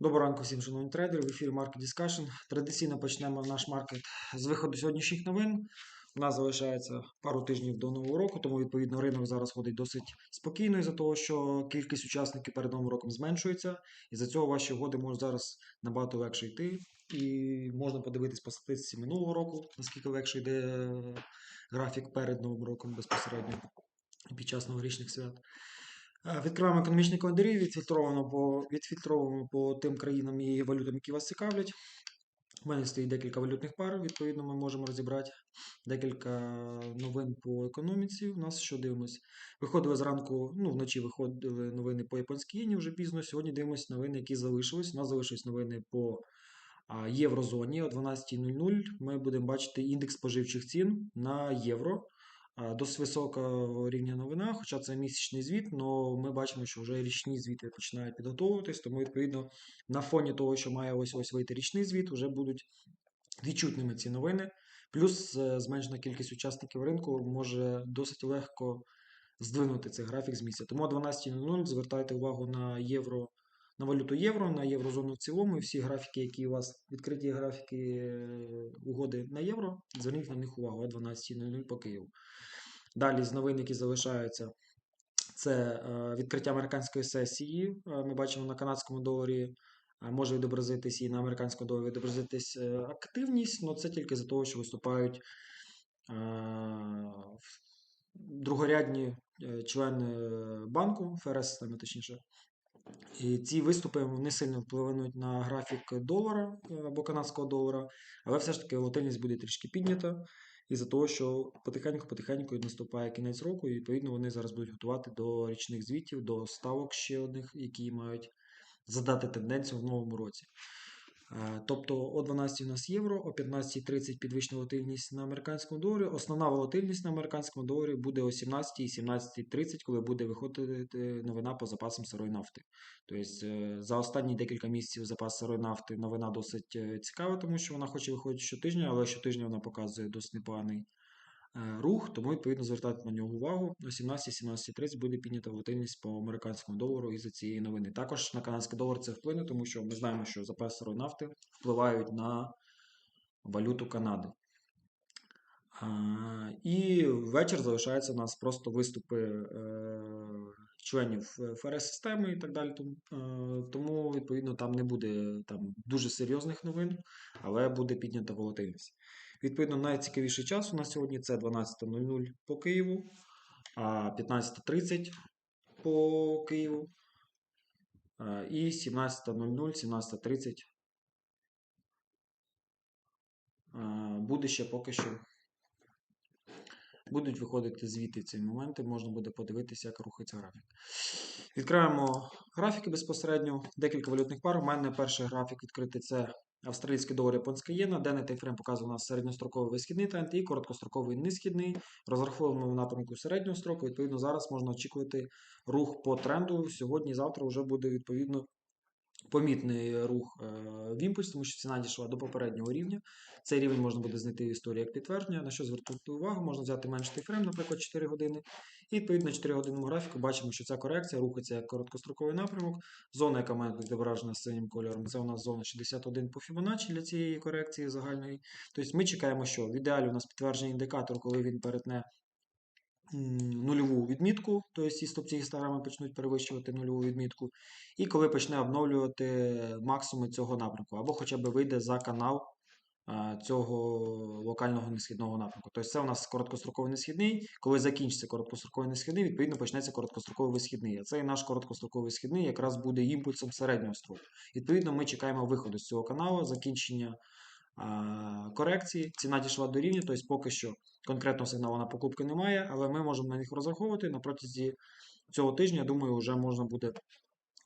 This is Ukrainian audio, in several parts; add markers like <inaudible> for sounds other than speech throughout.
Доброго ранку всім шановні трейдери. В ефірі Market Discussion. Традиційно почнемо наш маркет з виходу сьогоднішніх новин. У нас залишається пару тижнів до нового року, тому відповідно ринок зараз ходить досить спокійно із-за того, що кількість учасників перед новим роком зменшується. І за цього ваші угоди можуть зараз набагато легше йти. І можна подивитись по статистиці минулого року, наскільки легше йде е, графік перед новим роком безпосередньо під час новорічних свят. Е, Відкриваємо економічні календарі, відфільтровано по, відфільтровуємо по тим країнам і валютам, які вас цікавлять. У мене стоїть декілька валютних пар, відповідно, ми можемо розібрати декілька новин по економіці. У нас що дивимось? Виходили зранку, ну вночі виходили новини по японській єні вже пізно. Сьогодні дивимося новини, які залишились. У нас залишились новини по єврозоні о 12.00. Ми будемо бачити індекс споживчих цін на євро. Досить високого рівня новина, хоча це місячний звіт, але ми бачимо, що вже річні звіти починають підготовуватись, тому відповідно на фоні того, що має ось ось вийти річний звіт, вже будуть відчутними ці новини. Плюс е, зменшена кількість учасників ринку може досить легко здвинути цей графік з місця. Тому о 12.00 звертайте увагу на євро, на валюту євро, на єврозону в цілому, і всі графіки, які у вас відкриті графіки е, угоди на євро, зверніть на них увагу о 12.00 по Києву. Далі з новин, які залишаються, це е, відкриття американської сесії. Е, Ми бачимо на канадському доларі може відобразитись і на американському доларі відобразитись активність, але це тільки за того, що виступають другорядні члени банку, ФРС системи точніше. І ці виступи не сильно впливають на графік долара е, або канадського долара, але все ж таки волатильність буде трішки піднята із-за того, що потихеньку-потихеньку наступає кінець року, і відповідно вони зараз будуть готувати до річних звітів, до ставок ще одних, які мають задати тенденцію в новому році. Е, Тобто о 12 у нас євро, о 15.30 підвищена волатильність на американському доларі. Основна волатильність на американському доларі буде о 17 і 17.30, коли буде виходити новина по запасам сирої нафти. Тобто е, за останні декілька місяців запас сирої нафти новина досить е, цікава, тому що вона хоче виходити щотижня, але щотижня вона показує досить непоганий рух, тому відповідно звертати на нього увагу. О 17-17.30 буде піднята волатильність по американському долару із-за цієї новини. Також на канадський долар це вплине, тому що ми знаємо, що запаси сирої нафти впливають на валюту Канади. І вечір залишається у нас просто виступи е, членів ФРС-системи і так далі. Е, тому, відповідно, там не буде там, дуже серйозних новин, але буде піднята волатильність. Відповідно, найцікавіший час у нас сьогодні це 12.00 по Києву, а 15.30 по Києву і 17.00, 17.30 буде ще поки що. Будуть виходити звіти ці моменти, можна буде подивитися, як рухається графік. Відкриваємо графіки безпосередньо. Декілька валютних пар. У мене перший графік відкритий це австралійський долар, японська єна. Денний тайфрейм показує у нас середньостроковий висхідний тренд і короткостроковий низхідний. Розраховуємо в напрямку середнього строку. Відповідно, зараз можна очікувати рух по тренду. Сьогодні-завтра вже буде відповідно помітний рух е, в імпульс, тому що ціна дійшла до попереднього рівня. Цей рівень можна буде знайти в історії як підтвердження. На що звернути увагу? Можна взяти менший тайфрейм, наприклад, 4 години. І відповідно на 4 годинному графіку бачимо, що ця корекція рухається як короткостроковий напрямок. Зона, яка має бути відображена синім кольором, це у нас зона 61 по Fibonacci для цієї корекції загальної. Тобто ми чекаємо, що в ідеалі у нас підтверджений індикатор, коли він перетне нульову відмітку, тобто і стопці гістограми почнуть перевищувати нульову відмітку, і коли почне обновлювати максимуми цього напрямку, або хоча б вийде за канал цього локального несхідного напрямку. Тобто це у нас короткостроковий несхідний. Коли закінчиться короткостроковий несхідний, відповідно почнеться короткостроковий висхідний. А цей наш короткостроковий висхідний якраз буде імпульсом середнього строку. Відповідно, ми чекаємо виходу з цього каналу, закінчення корекції. Ціна дійшла до рівня, тобто поки що конкретного сигналу на покупки немає, але ми можемо на них розраховувати на протязі цього тижня. Думаю, вже можна буде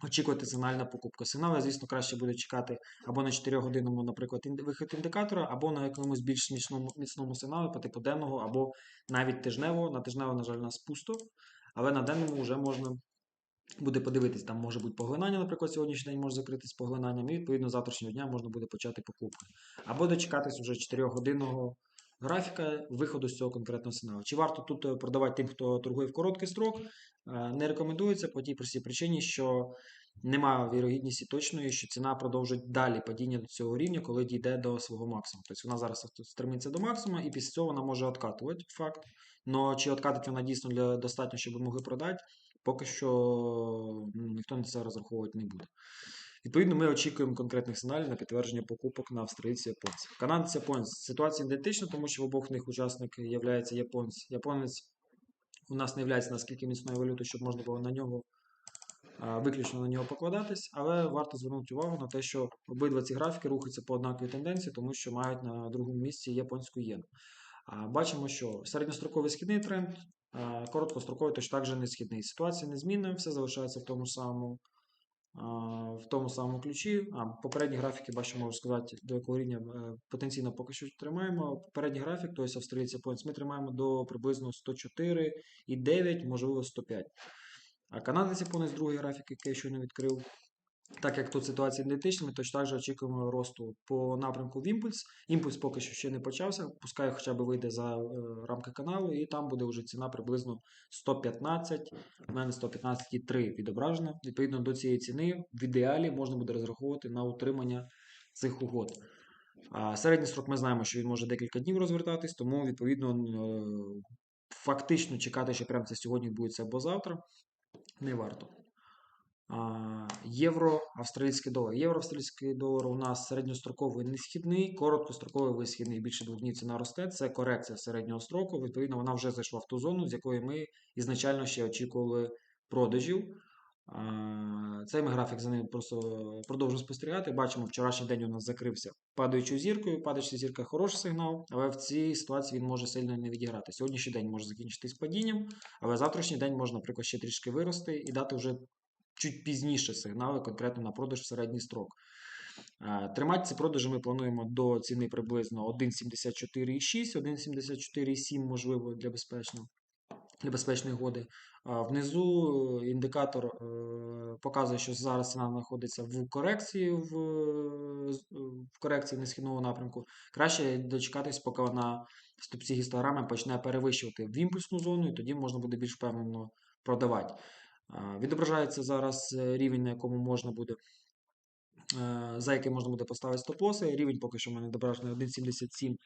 очікувати сигнальна покупка. Сигнали, звісно, краще буде чекати або на 4-годинному, наприклад, вихід індикатора, або на якомусь більш міцному, міцному сигналі по типу денного, або навіть тижневого. На тижневого, на жаль, у нас пусто, але на денному вже можна буде подивитись, там може бути поглинання, наприклад, сьогоднішній день може закритись поглинанням, і відповідно завтрашнього дня можна буде почати покупки. Або дочекатись уже 4-годинного графіка виходу з цього конкретного сигналу. Чи варто тут е, продавати тим, хто торгує в короткий строк? Е, Не рекомендується по тій простій причині, що немає вірогідності точної, що ціна продовжить далі падіння до цього рівня, коли дійде до свого максимуму. Тобто вона зараз стремиться до максимуму, і після цього вона може откатувати факт. Но чи откатить вона дійсно для достатньо, щоб могли продати, поки що ну, ніхто на це розраховувати не буде. Відповідно, ми очікуємо конкретних сигналів на підтвердження покупок на австралійці японців. Канадець японець ситуація ідентична, тому що в обох них учасник є японець. Японець у нас не є наскільки міцною валютою, щоб можна було на нього виключно на нього покладатись, але варто звернути увагу на те, що обидва ці графіки рухаються по однаковій тенденції, тому що мають на другому місці японську єну. Бачимо, що середньостроковий східний тренд, короткостроковий точно так же не східний. Ситуація не змінна, все залишається в тому самому в тому самому ключі. А, Попередні графіки, бачу, можу сказати, до якого рівня е, потенційно поки що тримаємо. Попередній графік, тобто австралійці японець, ми тримаємо до приблизно 104,9, можливо 105. А канадець японець другий графік, який я щойно відкрив. Так як тут ситуація ідентична, ми точно так же очікуємо росту по напрямку в імпульс. Імпульс поки що ще не почався, пускай хоча б вийде за е, рамки каналу, і там буде вже ціна приблизно 115, у мене 115,3 відображена. Відповідно до цієї ціни, в ідеалі можна буде розраховувати на утримання цих угод. А середній строк ми знаємо, що він може декілька днів розвертатись, тому відповідно е, фактично чекати, що прямо це сьогодні відбудеться або завтра, не варто. Євро, австралійський долар. Євро, австралійський долар у нас середньостроковий несхідний, короткостроковий висхідний. Більше двох днів ціна росте. Це корекція середнього строку. Відповідно, вона вже зайшла в ту зону, з якої ми ізначально ще очікували продажів. Цей ми графік за ним просто продовжуємо спостерігати. Бачимо, вчорашній день у нас закрився падаючою зіркою. Падаюча зірка хороший сигнал, але в цій ситуації він може сильно не відіграти. Сьогоднішній день може закінчитись падінням, але завтрашній день можна, наприклад, ще трішки вирости і дати вже чуть пізніше сигнали конкретно на продаж в середній строк. Тримати ці продажі ми плануємо до ціни приблизно 1,74,6, 1,74,7, можливо, для безпечного. Для безпечної годи. Внизу індикатор е, показує, що зараз ціна знаходиться в корекції в, в корекції несхідного напрямку. Краще дочекатись, поки вона в стопці гістограми почне перевищувати в імпульсну зону, і тоді можна буде більш впевнено продавати. Відображається зараз е, рівень, на якому можна буде, е, за який можна буде поставити стоп-лоси. Рівень поки що в мене відображений 1,77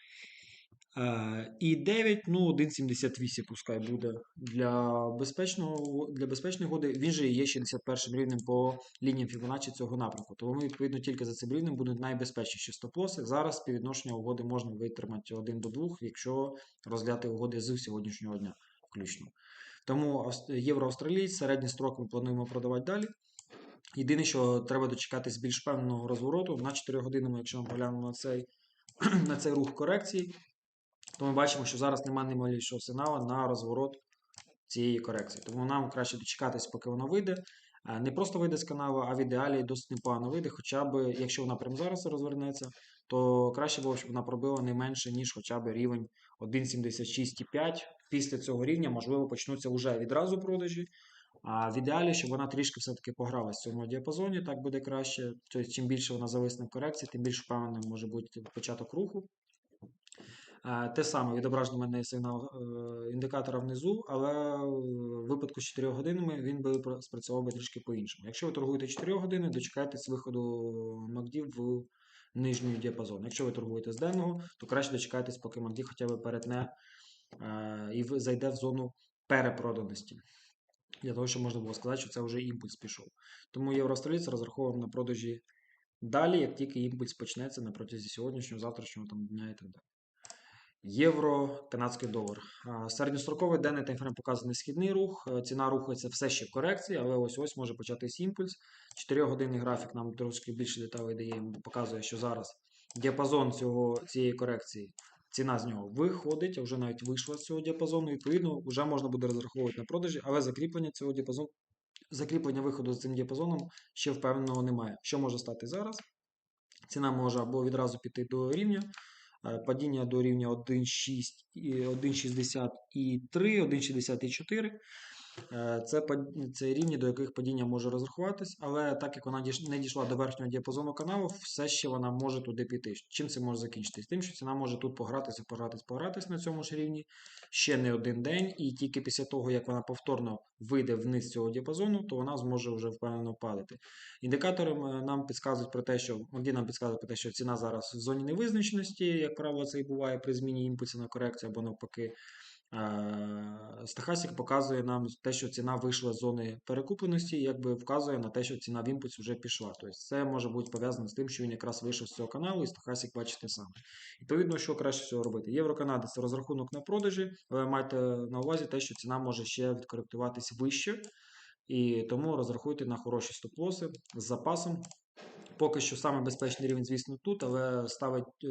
і 9, ну 1,78 пускай буде для безпечного, для безпечної годи. Він же є 61 рівнем по лініям Fibonacci цього напрямку. Тому, відповідно, тільки за цим рівнем будуть найбезпечніші стоп-лоси. Зараз співвідношення угоди можна витримати 1 до 2, якщо розглядати угоди з сьогоднішнього дня включно. Тому євроавстралієць середні строки ми плануємо продавати далі. Єдине, що треба дочекатись більш певного розвороту на 4 години, якщо ми поглянемо на цей <clears throat> на цей рух корекції, то ми бачимо, що зараз немає немалішого сигналу на розворот цієї корекції. Тому нам краще дочекатись, поки вона вийде. Не просто вийде з каналу, а в ідеалі досить непогано вийде. Хоча б, якщо вона прямо зараз розвернеться, то краще було, щоб вона пробила не менше, ніж хоча б рівень 1,76,5 після цього рівня, можливо, почнуться вже відразу продажі. А в ідеалі, щоб вона трішки все-таки погралась в цьому діапазоні, так буде краще. Тобто, чим більше вона зависне в корекції, тим більш впевненим може бути початок руху. Те саме відображено в мене сигнал е, індикатора внизу, але в випадку з 4 годинами він би спрацював би трішки по-іншому. Якщо ви торгуєте 4 години, дочекайтесь виходу MACD в нижній діапазон. Якщо ви торгуєте з денного, то краще дочекайтесь, поки MACD хоча б перетне Е, і зайде в зону перепроданості. Для того, щоб можна було сказати, що це вже імпульс пішов. Тому євроавстралійці розраховуємо на продажі далі, як тільки імпульс почнеться на протязі сьогоднішнього, завтрашнього там, дня і так далі. Євро, канадський долар. Середньостроковий денний таймфрейм показаний східний рух. Е, ціна рухається все ще в корекції, але ось ось може початись імпульс. 4-годинний графік нам трошки більше деталей дає, показує, що зараз діапазон цього, цієї корекції ціна з нього виходить, а вже навіть вийшла з цього діапазону. Відповідно, вже можна буде розраховувати на продажі, але закріплення цього діапазону, закріплення виходу з цим діапазоном ще впевненого немає. Що може стати зараз? Ціна може або відразу піти до рівня. Е, падіння до рівня 1,63, 1,64. Е, Це, пад- це рівні, до яких падіння може розрахуватись, але так як вона не дійшла до верхнього діапазону каналу, все ще вона може туди піти. Чим це може закінчитись? Тим, що ціна може тут погратися, погратись, погратись на цьому ж рівні ще не один день, і тільки після того, як вона повторно вийде вниз цього діапазону, то вона зможе вже впевнено падати. Індикатори нам підказують про те, що MACD нам підказує про те, що ціна зараз в зоні невизначеності, як правило, це і буває при зміні імпульсу на корекцію або навпаки. Е, Стахасік показує нам те, що ціна вийшла з зони перекупленості, якби вказує на те, що ціна в імпульсі вже пішла. Тобто це може бути пов'язано з тим, що він якраз вийшов з цього каналу, і Стахасік бачить те саме. Відповідно, що краще всього робити? Євроканада це розрахунок на продажі, але майте на увазі те, що ціна може ще відкоректуватись вище, і тому розрахуйте на хороші стоп-лоси з запасом. Поки що саме безпечний рівень, звісно, тут, але ставить е,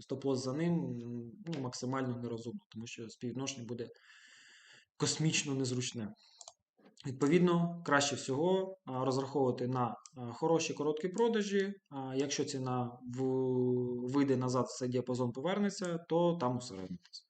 стоп-лосс за ним ну, максимально нерозумно, тому що співвідношення буде космічно незручне. Відповідно, краще всього розраховувати на хороші короткі продажі. Якщо ціна вийде назад, цей діапазон повернеться, то там усереднитись.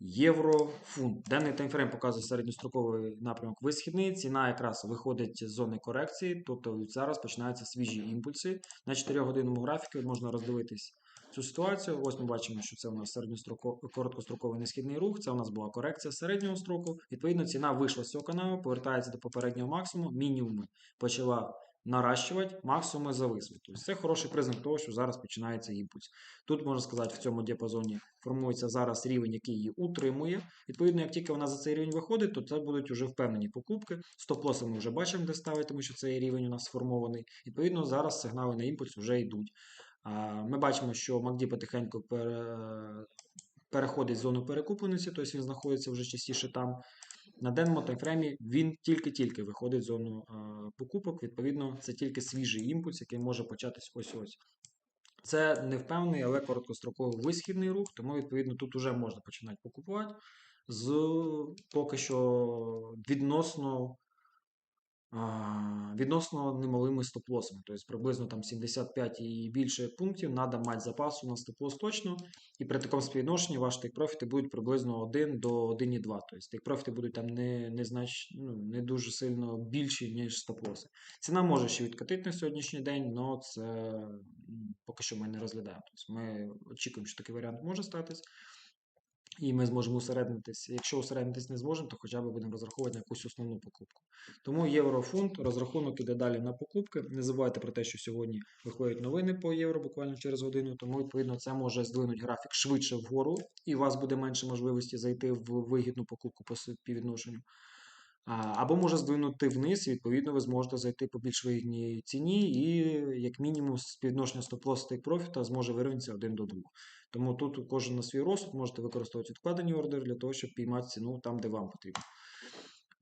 Євро, фунт. Денний таймфрейм показує середньостроковий напрямок висхідний. Ціна якраз виходить з зони корекції, тобто зараз починаються свіжі імпульси. На 4-годинному графіку можна роздивитись цю ситуацію. Ось ми бачимо, що це у нас середньостроковий короткостроковий несхідний рух. Це у нас була корекція середнього строку. Відповідно, ціна вийшла з цього каналу, повертається до попереднього максимуму. Мінімуми почала наращувати, максимуми зависли. Тобто це хороший признак того, що зараз починається імпульс. Тут можна сказати, в цьому діапазоні формується зараз рівень, який її утримує. Відповідно, як тільки вона за цей рівень виходить, то це будуть вже впевнені покупки. Стоп-лоси ми вже бачимо, де ставити, тому що цей рівень у нас сформований. Відповідно, зараз сигнали на імпульс вже йдуть. Ми бачимо, що MACD потихеньку переходить в зону перекупленості, тобто він знаходиться вже частіше там. На денному таймфреймі він тільки-тільки виходить в зону покупок. Відповідно, це тільки свіжий імпульс, який може початись ось-ось. Це невпевний, але короткостроковий висхідний рух, тому відповідно тут вже можна починати покупувати з поки що відносно, відносно немалими стоп-лосами. Тобто приблизно там 75 і більше пунктів треба мати запасу на стоп-лос точно. І при такому співвідношенні ваші тейк-профіти будуть приблизно 1 до 1,2. Тобто тейк-профіти будуть там не, не, знач, ну, не дуже сильно більші, ніж стоп-лоси. Ціна може ще відкатити на сьогоднішній день, але це поки що ми не розглядаємо. Тобто ми очікуємо, що такий варіант може статись. І ми зможемо усереднитись. Якщо усереднитись не зможемо, то хоча б будемо розраховувати на якусь основну покупку. Тому єврофунт, розрахунок іде далі на покупки. Не забувайте про те, що сьогодні виходять новини по євро буквально через годину. Тому, відповідно, це може здвинути графік швидше вгору, і у вас буде менше можливості зайти в вигідну покупку по співвідношенню. Або може здвинути вниз, і відповідно ви зможете зайти по більш вигідній ціні, і як мінімум співвідношення стоп-лосс take профіта зможе вирівнятися 1 до 2. Тому тут кожен на свій розсуд можете використовувати відкладені ордери для того, щоб піймати ціну там, де вам потрібно.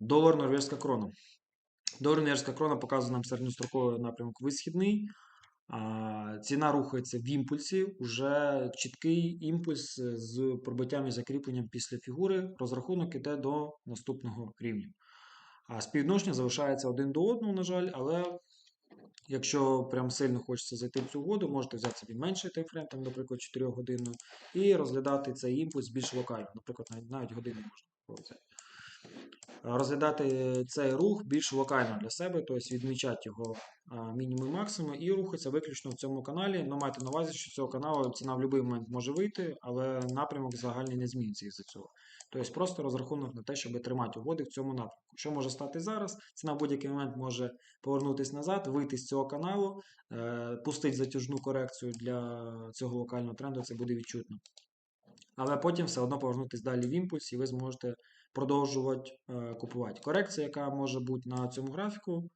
Долар норвежська крона. Долар норвежська крона показує нам середньостроковий напрямок висхідний. Ціна рухається в імпульсі, уже чіткий імпульс з пробиттям і закріпленням після фігури. Розрахунок іде до наступного рівня. А співвідношення залишається один до одного, на жаль, але якщо прям сильно хочеться зайти в цю угоду, можете взяти собі менший таймфрейм, там, наприклад, 4 годину, і розглядати цей імпульс більш локально. Наприклад, навіть, годину можна взяти. Розглядати цей рух більш локально для себе, тобто відмічати його мінімум і максимум і рухатися виключно в цьому каналі. Ну, майте на увазі, що цього каналу ціна в будь-який момент може вийти, але напрямок загальний не зміниться із-за цього. Тобто просто розрахунок на те, щоб тримати угоди в цьому напрямку. Що може стати зараз? Ціна в будь-який момент може повернутися назад, вийти з цього каналу, е, пустити затяжну корекцію для цього локального тренду, це буде відчутно. Але потім все одно повернутися далі в імпульс, і ви зможете продовжувати е, купувати. Корекція, яка може бути на цьому графіку,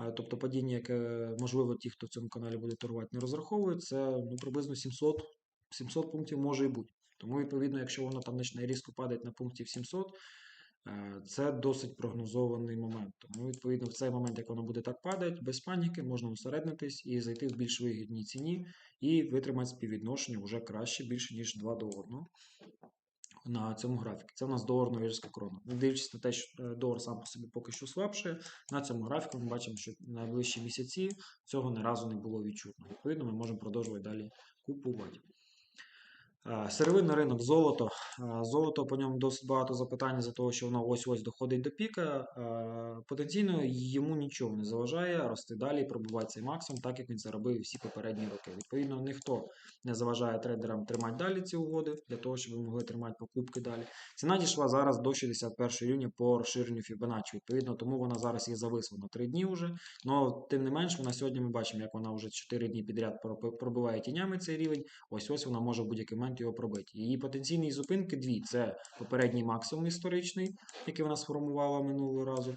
е, тобто падіння, яке, можливо, ті, хто в цьому каналі буде торгувати, не розраховують, це ну, приблизно 700, 700 пунктів може і бути. Тому, відповідно, якщо воно там почне різко падати на пунктів 700, е, це досить прогнозований момент. Тому, відповідно, в цей момент, як воно буде так падати, без паніки, можна усереднитись і зайти в більш вигідній ціні і витримати співвідношення вже краще, більше, ніж 2 до 1 на цьому графіку. Це у нас долар норвежська крона. Не дивлячись на те, що е, долар сам по собі поки що слабше, на цьому графіку ми бачимо, що найближчі місяці цього ні разу не було відчутно. Відповідно, ми можемо продовжувати далі купувати. Е, Сировинний ринок золото. Е, Золото по ньому досить багато запитань за того, що воно ось-ось доходить до піка. Е, Потенційно йому нічого не заважає рости далі і пробувати цей максимум, так як він це робив всі попередні роки. Відповідно, ніхто не заважає трейдерам тримати далі ці угоди для того, щоб ви могли тримати покупки далі. Ціна дійшла зараз до 61 рівня по розширенню Fibonacci. Відповідно, тому вона зараз є зависла на 3 дні вже. Но тим не менш, вона сьогодні ми бачимо, як вона вже 4 дні підряд пробиває тінями цей рівень. Ось ось вона може в будь-який момент його пробити. Її потенційні зупинки дві: це попередній максимум історичний, який вона сформувала минулого разу,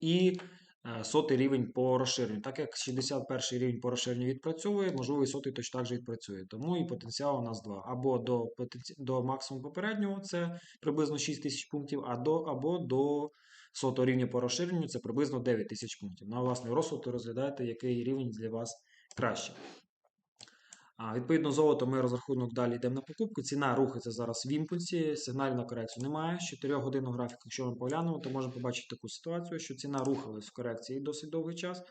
і е, сотий рівень по розширенню. Так як 61 рівень по розширенню відпрацьовує, можливо, і сотий точно так же відпрацює. Тому і потенціал у нас два. Або до, до максимуму попереднього, це приблизно 6 тисяч пунктів, а до, або до сотого рівня по розширенню це приблизно 9 тисяч пунктів. На власний розсуд розглядаєте, який рівень для вас краще. Відповідно, золото ми розрахунок далі йдемо на покупку. Ціна рухається зараз в імпульсі, сигналів на корекцію немає. З 4 годинного графіку, якщо ми поглянемо, то можемо побачити таку ситуацію, що ціна рухалась в корекції досить довгий час,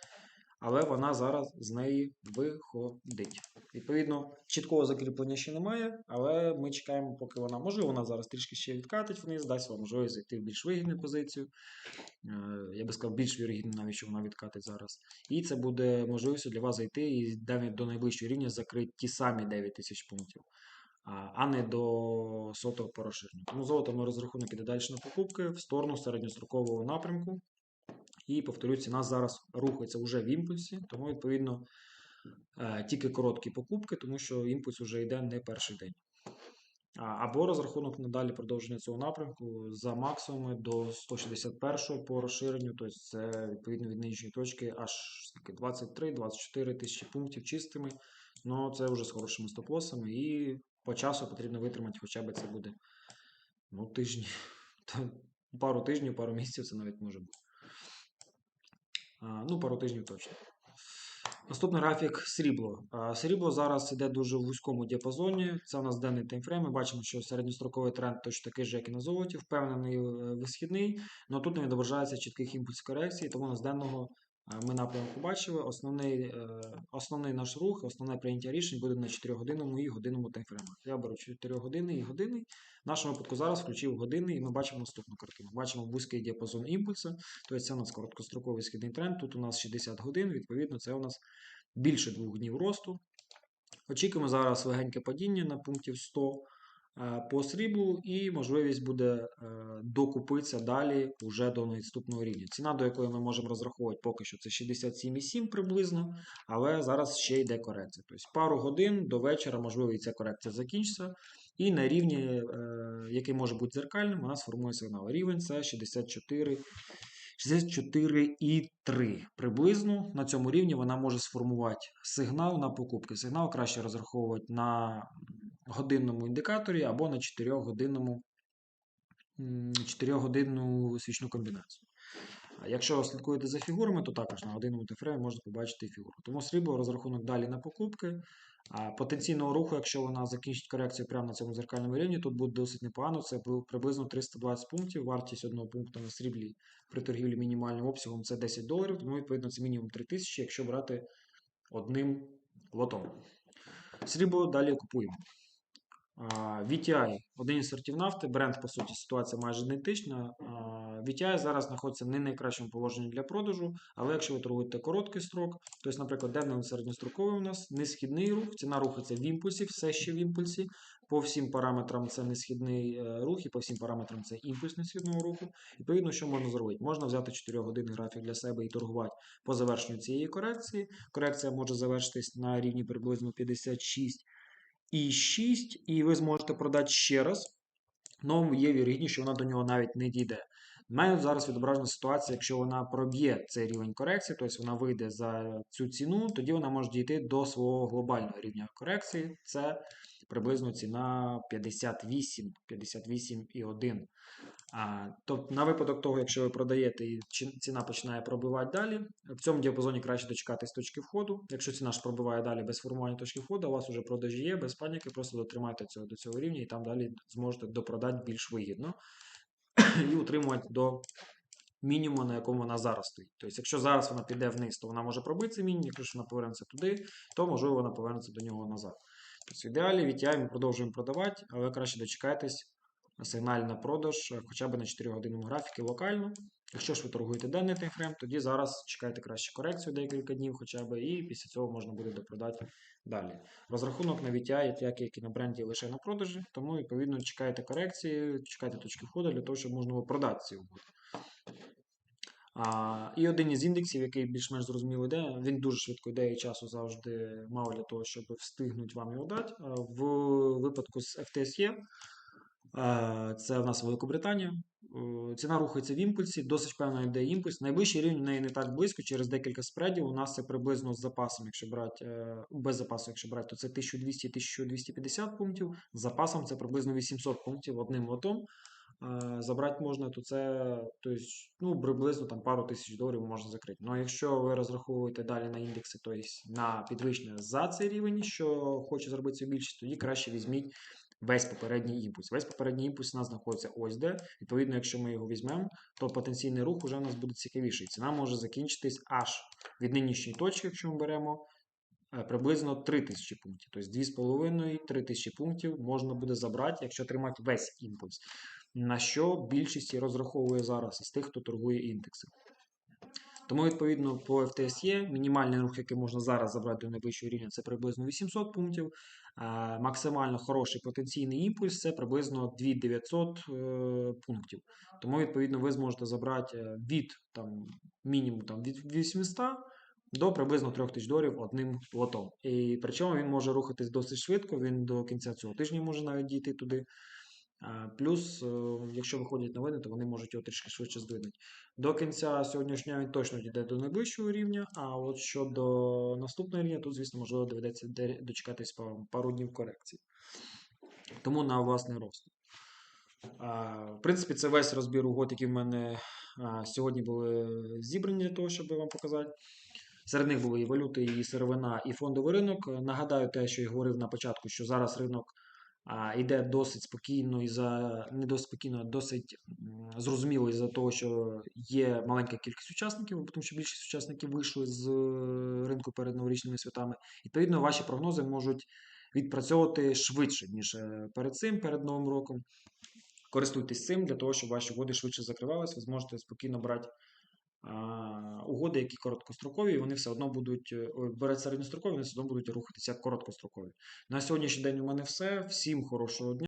але вона зараз з неї виходить. Відповідно, чіткого закріплення ще немає, але ми чекаємо, поки вона може. Вона зараз трішки ще відкатить вниз, дасть вам можливість зайти в більш вигідну позицію. Е, Я би сказав, більш вірогідно, навіть що вона відкатить зараз. І це буде можливістю для вас зайти і навіть до найближчого рівня закрити ті самі 9 тисяч пунктів, а, не до сотого по. Тому золото ми розрахунок іде далі на покупки в сторону середньострокового напрямку. І повторю, ціна зараз рухається вже в імпульсі, тому відповідно е, тільки короткі покупки, тому що імпульс вже йде не перший день. Або розрахунок надалі продовження цього напрямку за максимуми до 161 по розширенню, тобто це відповідно від нижньої точки аж 23-24 тисячі пунктів чистими. Ну це вже з хорошими стоп-лосами, і по часу потрібно витримати, хоча б це буде ну, тижні, <laughs> пару тижнів, пару місяців це навіть може бути. Ну, пару тижнів точно. Наступний графік срібло. Срібло зараз йде дуже в вузькому діапазоні. Це у нас денний таймфрейм. Ми бачимо, що середньостроковий тренд точно такий же, як і на золоті, впевнений е, висхідний, але тут не відображається чітких імпульсів корекції, тому у нас денного ми напрямку бачили. Основний, е, основний наш рух, основне прийняття рішень буде на 4-годинному і годинному таймфреймах. Я беру 4 години і години. В нашому випадку зараз включив години, і ми бачимо наступну картину. Бачимо вузький діапазон імпульсу, тобто це у нас короткостроковий східний тренд. Тут у нас 60 годин, відповідно, це у нас більше двох днів росту. Очікуємо зараз легеньке падіння на пунктів 100 е, по сріблу, і можливість буде е, докупитися далі вже до наступного рівня. Ціна, до якої ми можемо розраховувати поки що це 67,7 приблизно, але зараз ще йде корекція. Тобто пару годин до вечора, можливо, і ця корекція закінчиться. І на рівні, е, який може бути дзеркальним, у нас формує сигнал. Рівень це 64. 64,3 приблизно на цьому рівні вона може сформувати сигнал на покупки. Сигнал краще розраховувати на годинному індикаторі або на 4-годинному 4-годинну свічну комбінацію. А Якщо слідкуєте за фігурами, то також на годинному таймфреймі можна побачити фігуру. Тому срібло розрахунок далі на покупки. Потенційного руху, якщо вона закінчить корекцію прямо на цьому зеркальному рівні, тут буде досить непогано. Це приблизно 320 пунктів. Вартість одного пункту на сріблі при торгівлі мінімальним обсягом це 10 доларів, тому відповідно це мінімум 3000, якщо брати одним лотом. Срібло далі купуємо. VTI один із сортів нафти, бренд, по суті, ситуація майже ідентична. VTI зараз знаходиться не в найкращому положенні для продажу, але якщо ви торгуєте короткий строк, тобто, наприклад, денний середньостроковий у нас несхідний рух, ціна рухається в імпульсі, все ще в імпульсі. По всім параметрам це несхідний е, рух, і по всім параметрам це імпульс несхідного руху. Відповідно, що можна зробити? Можна взяти 4 години графік для себе і торгувати по завершенню цієї корекції. Корекція може завершитись на рівні приблизно 56 і 6, і ви зможете продати ще раз. Но є вірогідність, що вона до нього навіть не дійде. В мене зараз відображена ситуація, якщо вона проб'є цей рівень корекції, тобто вона вийде за цю ціну, тоді вона може дійти до свого глобального рівня корекції. Це приблизно ціна 58, 58,1. Тобто, на випадок того, якщо ви продаєте і ціна починає пробивати далі, в цьому діапазоні краще дочекатись точки входу. Якщо ціна ж пробиває далі без формування точки входу, у вас вже продажі є, без паніки, просто дотримайте цього до цього рівня і там далі зможете допродати більш вигідно і утримувати до мінімуму, на якому вона зараз стоїть. Тобто, якщо зараз вона піде вниз, то вона може пробити цей мінімум, якщо вона повернеться туди, то можливо вона повернеться до нього назад. Тобто в ідеалі VTI ми продовжуємо продавати, але краще дочекайтесь на сигналі на продаж е, хоча б на 4 годинному графіки локально. Якщо ж ви торгуєте денний таймфрейм, тоді зараз чекайте краще корекцію декілька днів хоча б, і після цього можна буде допродати далі. Розрахунок на VTI, як, як і на бренді, лише на продажі, тому відповідно чекайте корекції, чекайте точки входу для того, щоб можна було продати ці угоди. А, і один із індексів, який більш-менш зрозуміло йде, він дуже швидко йде і часу завжди мало для того, щоб встигнути вам його дати. В випадку з FTSE, е, це в нас Великобританія. Е, Ціна рухається в імпульсі, досить певно йде імпульс. Найближчий рівень в неї не так близько, через декілька спредів. У нас це приблизно з запасом, якщо брати е, без запасу, якщо брати, то це 1200-1250 пунктів. З запасом це приблизно 800 пунктів одним лотом. Е, Забрати можна, то це то есть, ну, приблизно там, пару тисяч доларів можна закрити. Ну, якщо ви розраховуєте далі на індекси, тобто на підвищення за цей рівень, що хоче зробити більшість, тоді краще візьміть весь попередній імпульс. Весь попередній імпульс у нас знаходиться ось де. Відповідно, якщо ми його візьмемо, то потенційний рух уже у нас буде цікавіший. Ціна може закінчитись аж від нинішньої точки, якщо ми беремо. е, Приблизно 3000 пунктів, тобто 2,5-3 тисячі пунктів можна буде забрати, якщо тримати весь імпульс, на що більшість розраховує зараз із тих, хто торгує індекси. Тому, відповідно, по FTSE мінімальний рух, який можна зараз забрати до найвищого рівня, це приблизно 800 пунктів. А максимально хороший потенційний імпульс це приблизно 2900 е, пунктів. Тому, відповідно, ви зможете забрати е, від там, мінімум там, від 800 до приблизно 3000 доларів одним лотом. І причому він може рухатись досить швидко, він до кінця цього тижня може навіть дійти туди. А, Плюс, е, якщо виходять новини, то вони можуть його трішки швидше здвинути. До кінця сьогоднішнього він точно дійде до найближчого рівня, а от щодо наступного рівня, тут, звісно, можливо, доведеться де- дочекатись пару, днів корекції. Тому на власний розсуд. А, В принципі, це весь розбір угод, які в мене сьогодні були зібрані для того, щоб вам показати. Серед них були і валюти, і сировина, і фондовий ринок. Е, Нагадаю те, що я говорив на початку, що зараз ринок а, йде досить спокійно і за не досить спокійно, а досить зрозуміло із-за того, що є маленька кількість учасників, тому що більшість учасників вийшли з е, ринку перед новорічними святами. Відповідно, ваші прогнози можуть відпрацьовувати швидше, ніж е, перед цим, перед Новим роком. Користуйтесь цим для того, щоб ваші угоди швидше закривались, ви зможете спокійно брати угоди, які короткострокові, вони все одно будуть е, беруть середньострокові, вони все одно будуть рухатися короткострокові. На сьогоднішній день у мене все. Всім хорошого дня.